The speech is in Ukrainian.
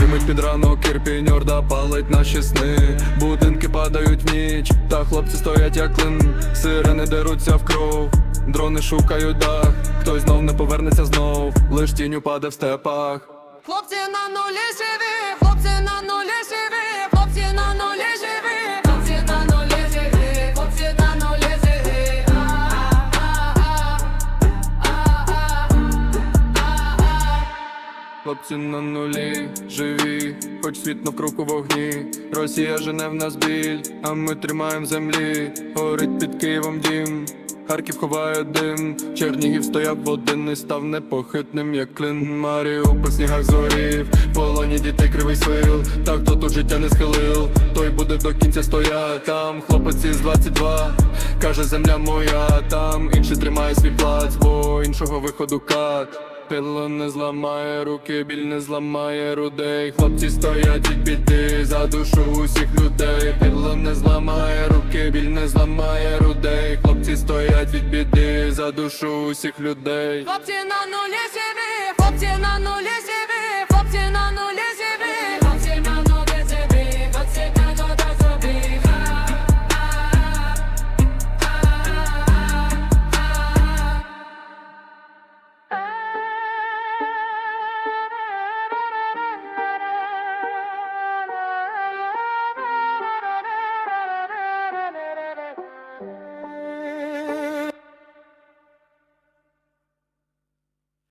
Римить під ранок, кірпінь Орда палить наші сни. Будинки падають в ніч, та хлопці стоять як клин. Сирени деруться в кров, дрони шукають дах. Хтось знов не повернеться знов, лиш тінь упаде в степах. Хлопці на нулі живі, Хлопці на нулі, живі, хоч світ навкруг у вогні. Росія жене в нас біль, а ми тримаємо землі. Горить під Києвом дім, Харків ховає дим. Чернігів стояв один і став непохитним, як клин. Маріуполь в снігах зорів, полоні дітей кривий свил. Та хто тут життя не схилив, той буде до кінця стоять Там хлопець із 22, каже земля моя, там інший тримає свій плац, бо іншого виходу кат Пило не зламає руки, біль не зламає рудей. Хлопці стоять від біди за душу усіх людей. Пило не зламає руки, біль не зламає рудей. Хлопці стоять від біди за душу усіх людей. Хлопці на нулі живі, хлопці на нулі.